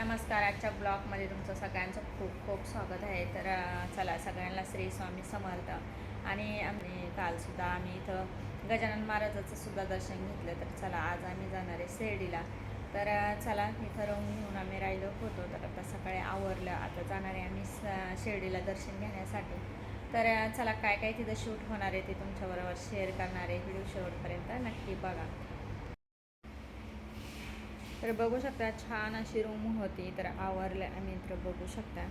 नमस्कार आजच्या ब्लॉगमध्ये तुमचं सगळ्यांचं खूप खूप स्वागत आहे. तर चला सगळ्यांना श्री स्वामी समर्थ. आणि आम्ही कालसुद्धा आम्ही इथं गजानन महाराजाचं सुद्धा दर्शन घेतलं. तर चला आज आम्ही जाणार आहे शिर्डीला. तर चला इथं राहून घेऊन आम्ही राहिलो होतो. तर आता सकाळी आवरलं. आता जाणार आहे आम्ही स- शिर्डीला दर्शन घेण्यासाठी. तर चला काय काय तिथं शूट होणार आहे ते तुमच्याबरोबर शेअर करणार आहे. व्हिडिओ शेवटपर्यंत नक्की बघा. तर बघू शकता छान अशी रूम होती तर आवरले आम्ही तर बघू शकता.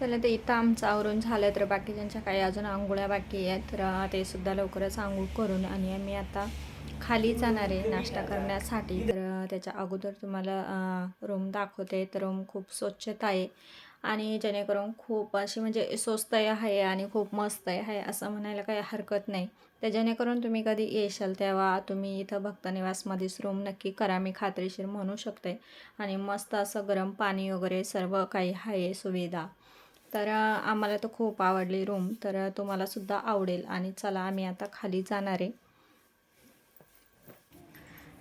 चला ते इथं आमचं आवरून झालं तर बाकीच्यांच्या काही अजून आंघोळ्या बाकी आहेत तर ते सुद्धा लवकरच आंघोळ करून आणि आम्ही आता खाली जाणार आहे नाश्ता करण्यासाठी. तर त्याच्या अगोदर तुम्हाला रूम दाखवते तर रूम खूप स्वच्छता आहे. आणि जेणेकरून खूप अशी म्हणजे स्वस्त आहे आणि खूप मस्त आहे असं म्हणायला काही हरकत नाही. तर जेणेकरून तुम्ही कधी येशाल तेव्हा तुम्ही इथं भक्तनिवासमध्येच रूम नक्की करा मी खात्रीशीर म्हणू शकते. आणि मस्त असं गरम पाणी वगैरे सर्व काही आहे सुविधा. तर आम्हाला तर खूप आवडली रूम तर तुम्हालासुद्धा आवडेल. आणि चला आम्ही आता खाली जाणार आहे.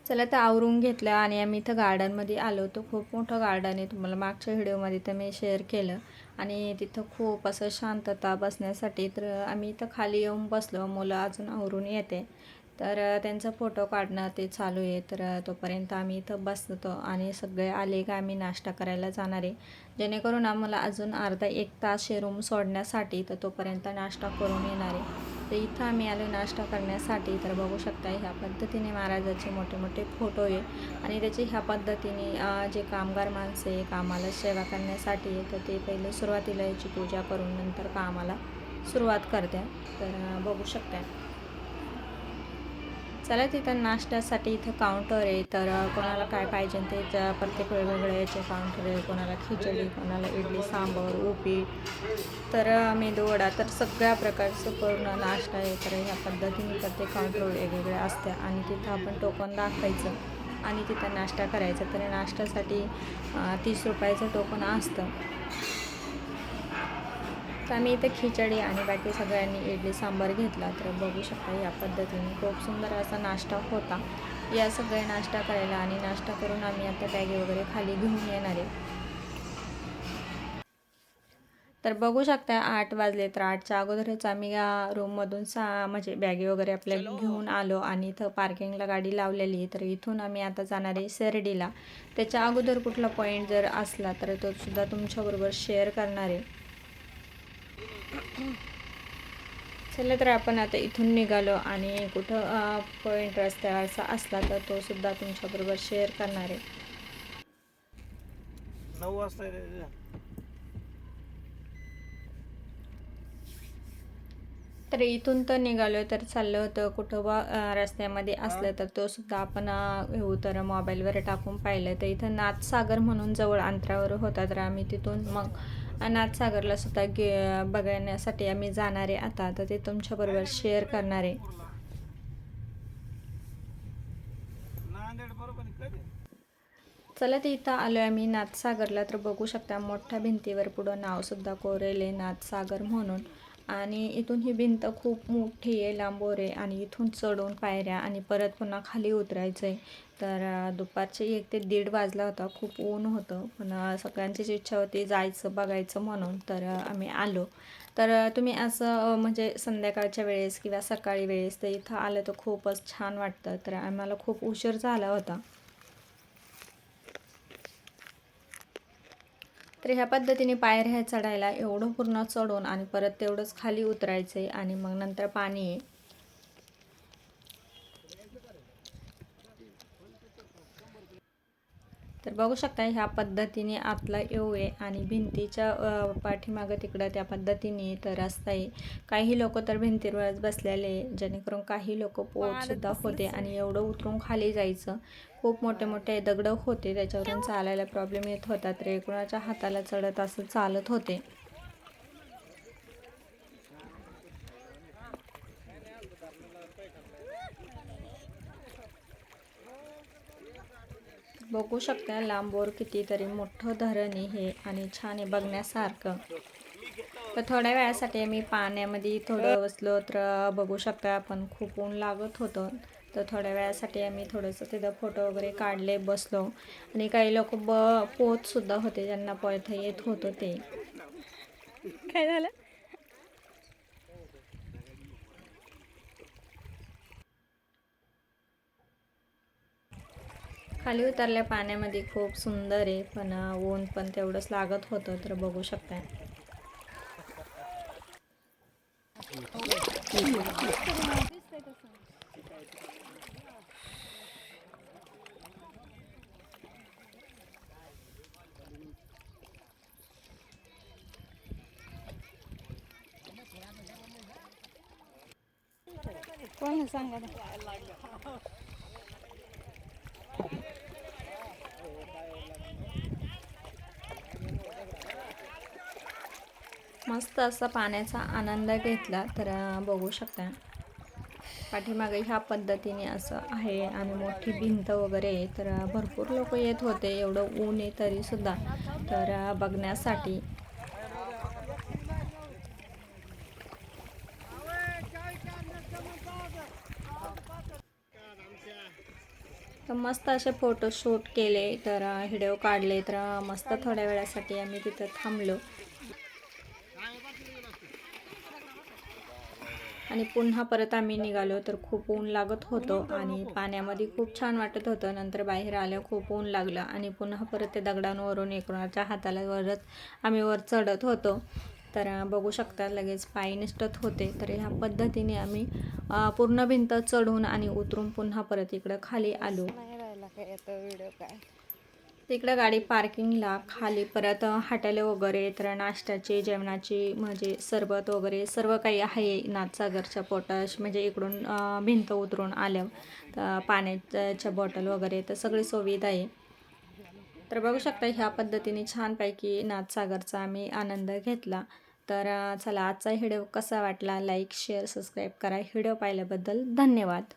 चला तर आवरून घेतलं आणि आम्ही इथं गार्डनमध्ये आलो होतो. खूप मोठं गार्डन आहे. तुम्हाला मागच्या व्हिडिओमध्ये तर मी शेअर केलं. आणि तिथं खूप असं शांतता बसण्यासाठी तर आम्ही इथं खाली येऊन बसलो. मुलं अजून आवरून येते. तर त्यांचा फोटो काढणं ते चालू आहे. तर तोपर्यंत आम्ही इथं बसतो आणि सगळे आले का आम्ही नाश्ता करायला जाणार आहे. जेणेकरून आम्हाला अजून अर्धा एक तास हे रूम सोडण्यासाठी तर तोपर्यंत नाश्ता करून येणार आहे. तर इथं आम्ही आलो नाश्ता करण्यासाठी. तर बघू शकता ह्या पद्धतीने महाराजाचे मोठे मोठे फोटो आहे. आणि त्याची ह्या पद्धतीने जे कामगार माणसे कामाला सेवा करण्यासाठी आहे, तर ते पहिले सुरुवातीला याची पूजा करून नंतर कामाला सुरुवात करते तर बघू शकता चला तिथं नाश्त्यासाठी इथं काउंटर आहे. तर कोणाला काय पाहिजे ते त्या प्रत्येक वेगवेगळे याचे काउंटर आहे. कोणाला खिचडी कोणाला इडली सांबर उपीट तर अं, मेदूवडा तर सगळ्या प्रकारचं पूर्ण नाश्ता आहे. तर ह्या पद्धतीने प्रत्येक काउंटर वेगवेगळे असते. आणि तिथं आपण टोकन दाखवायचं आणि तिथं नाश्ता करायचा. तर नाश्त्यासाठी तीस रुपयाचं टोकन असतं. तर आम्ही इथे खिचडी आणि बाकी सगळ्यांनी इडली सांबार घेतला. तर बघू शकता या पद्धतीने खूप सुंदर असा नाश्ता होता. या सगळे नाश्ता करायला आणि नाश्ता करून आम्ही आता बॅगे वगैरे खाली घेऊन येणार आहे. तर बघू शकता आठ वाजले तर आठच्या अगोदरच आम्ही या रूममधून सा म्हणजे बॅगे वगैरे आपल्या घेऊन आलो आणि इथं पार्किंगला गाडी लावलेली तर इथून आम्ही आता जाणार आहे शिर्डीला. त्याच्या अगोदर कुठला पॉईंट जर असला तर तो सुद्धा तुमच्याबरोबर शेअर करणार आहे. चला तर आपण आता इथून निघालो आणि कुठं पॉईंट रस्त्यावरचा असला तर तो सुद्धा तुमच्याबरोबर शेअर करणार आहे. नऊ वाजता. तर इथून तर निघालो तर चाललं होतं कुठं बा रस्त्यामध्ये असलं तर तो सुद्धा आपण घेऊ तर मोबाईलवर टाकून पाहिलं. तर इथं नाथसागर म्हणून जवळ अंतरावर होता तर आम्ही तिथून मग नाथसागरला सुद्धा गे बघण्यासाठी आम्ही जाणार आहे आता. तर ते तुमच्याबरोबर शेअर करणार आहे. चला ते इथं आलो आम्ही. नाथसागरला तर बघू शकता. मोठ्या भिंतीवर पुढं नावसुद्धा कोरेले नाथसागर म्हणून. आणि इथून ही भिंत खूप मोठी आहे लांबोर आहे आणि इथून चढून पायऱ्या आणि परत पुन्हा खाली उतरायचं आहे तर दुपारचे एक ते दीड वाजला होता खूप ऊन होतं. पण सगळ्यांचीच इच्छा होती जायचं बघायचं म्हणून. तर आम्ही आलो. तर तुम्ही असं म्हणजे संध्याकाळच्या वेळेस किंवा सकाळी वेळेस तर इथं आलं तर खूपच छान वाटतं. तर आम्हाला खूप उशीर झाला होता. तर ह्या पद्धतीने पायऱ्या चढायला एवढं पूर्ण चढून आणि परत तेवढंच खाली उतरायचं आहे आणि मग नंतर पाणी तर बघू शकता ह्या पद्धतीने आतला येऊ आहे आणि भिंतीच्या पाठीमागं तिकडं त्या पद्धतीने तर रस्ता आहे. काही लोक तर भिंतीवरच बसलेले आहे, जेणेकरून काही लोक पोटसुद्धा होते आणि एवढं उतरून खाली जायचं. खूप मोठे मोठे दगड होते त्याच्यावरून चालायला प्रॉब्लेम येत होता. तर एकूणाच्या हाताला चढत असं चालत होते. बघू शकता लांबवर कितीतरी मोठं धरण आहे हे आणि छान आहे बघण्यासारखं. तर थोड्या वेळासाठी मी पाण्यामध्ये थोडं बसलो तर बघू शकता आपण खूप ऊन लागत होतं. तर थोड्या वेळासाठी आम्ही थोडंसं तिथं फोटो वगैरे काढले बसलो. आणि काही लोक ब पोतसुद्धा होते ज्यांना पोहता येत होतं ते. काय झालं? खाली उतरल्या पाण्यामध्ये खूप सुंदर आहे पण ऊन पण तेवढंच लागत होतं तर बघू शकताय. कोण सांगा मस्त असा पाण्याचा आनंद घेतला तर बघू शकता. पाठीमागे ह्या पद्धतीने असं आहे आणि मोठी भिंत वगैरे तर भरपूर लोक येत होते. एवढं ऊन आहे तरीसुद्धा. तर बघण्यासाठी तर मस्त असे फोटोशूट केले तर व्हिडिओ काढले तर मस्त थोड्या वेळासाठी आम्ही तिथं थांबलो. आणि पुन्हा परत आम्ही निघालो तर खूप ऊन लागत होतं आणि पाण्यामध्ये खूप छान वाटत होतं. नंतर बाहेर आलं खूप ऊन लागलं आणि पुन्हा परत ते दगडांवरून एकणाच्या हाताला वरच आम्ही वर चढत होतो. तर बघू शकता लगेच पाय निष्ठत होते. तर ह्या पद्धतीने आम्ही पूर्ण भिंत चढून आणि उतरून पुन्हा परत इकडं खाली आलो. तिकडं गाडी पार्किंगला खाली परत हॉटेल वगैरे तर नाश्त्याची जेवणाची म्हणजे सरबत वगैरे सर्व काही आहे नाथसागरच्या पोटाश म्हणजे इकडून भिंत उतरून आल्या तर पाण्याच्या बॉटल वगैरे तर सगळी सुविधा आहे. तर बघू शकता ह्या पद्धतीने छानपैकी नाथसागरचा आम्ही आनंद घेतला. तर चला आजचा व्हिडिओ कसा वाटला? लाईक शेअर सबस्क्राईब करा. व्हिडिओ पाहिल्याबद्दल धन्यवाद.